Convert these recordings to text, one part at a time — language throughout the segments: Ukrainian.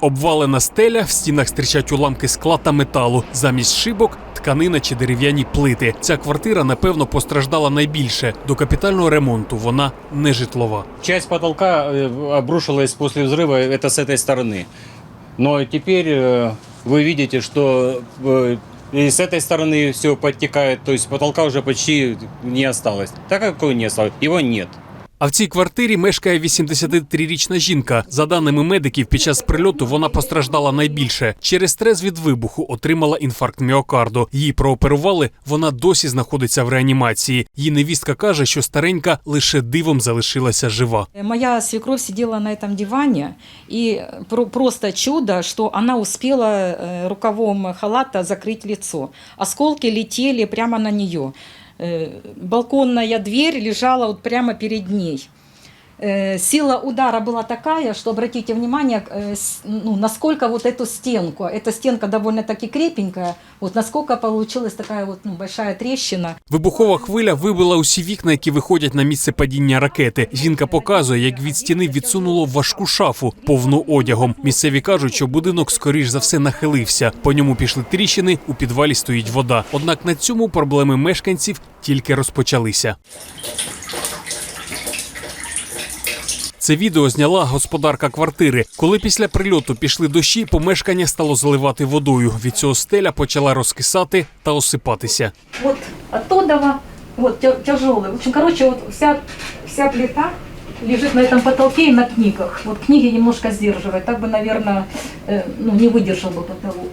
Обвалена стеля, в стінах стрічать уламки скла та металу. Замість шибок тканина чи дерев'яні плити. Ця квартира, напевно, постраждала найбільше. До капітального ремонту вона не житлова. Часть потолка э, обрушилась после взрыва, это с этой стороны. Но теперь э, вы видите, что э, и с этой стороны все подтекает, то есть потолка уже почти не осталось. Так как его не осталось, его нет. А в цій квартирі мешкає 83-річна жінка. За даними медиків, під час прильоту вона постраждала найбільше. Через стрес від вибуху отримала інфаркт міокарду. Її прооперували. Вона досі знаходиться в реанімації. Її невістка каже, що старенька лише дивом залишилася жива. Моя свекровь сидела на этом диване, и про- просто чудо, что она успела э, рукавом халата закрыть лицо. Осколки летели прямо на нее. Э, Балконная дверь лежала вот прямо перед ней. Э, Сила удара была такая, что обратите внимание, э, с- ну, насколько вот эту стенку, эта стенка довольно-таки крепенькая, вот насколько получилась такая вот ну, большая трещина. Вибухова хвиля вибила усі вікна, які виходять на місце падіння ракети. Жінка показує, як від стіни відсунуло важку шафу, повну одягом. Місцеві кажуть, що будинок скоріш за все нахилився. По ньому пішли тріщини, у підвалі стоїть вода. Однак на цьому проблеми мешканців тільки розпочалися. Це відео зняла господарка квартири. Коли після прильоту пішли дощі, помешкання стало заливати водою. Від цього стеля почала розкисати та осипатися. вот оттуда вот тяжелый. В общем, короче, вот вся, вся плита лежит на этом потолке и на книгах. Вот книги немножко сдерживает, так бы, наверное, э, ну, не выдержал бы потолок.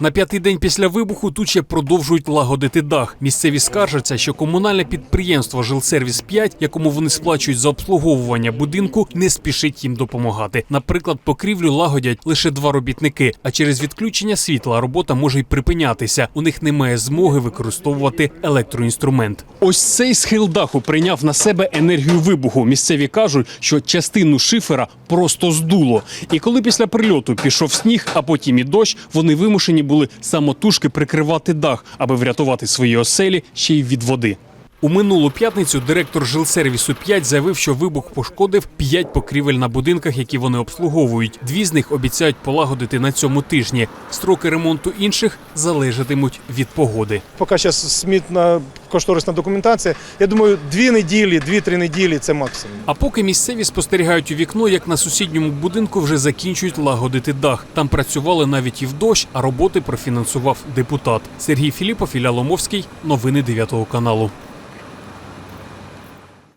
На п'ятий день після вибуху тут ще продовжують лагодити дах. Місцеві скаржаться, що комунальне підприємство Жилсервіс 5, якому вони сплачують за обслуговування будинку, не спішить їм допомагати. Наприклад, покрівлю лагодять лише два робітники, а через відключення світла робота може й припинятися. У них немає змоги використовувати електроінструмент. Ось цей схил даху прийняв на себе енергію вибуху. Місцеві кажуть, що частину шифера просто здуло. І коли після прильоту пішов сніг, а потім і дощ, вони вимушені були самотужки прикривати дах, аби врятувати свої оселі ще й від води. У минулу п'ятницю директор жилсервісу 5 заявив, що вибух пошкодив 5 покрівель на будинках, які вони обслуговують. Дві з них обіцяють полагодити на цьому тижні. Строки ремонту інших залежатимуть від погоди. Поки зараз смітна кошторисна документація. Я думаю, дві неділі, дві-три неділі це максимум. А поки місцеві спостерігають у вікно, як на сусідньому будинку вже закінчують лагодити дах. Там працювали навіть і в дощ, а роботи профінансував депутат Сергій Філіпов, Ілля Ломовський. Новини 9 каналу.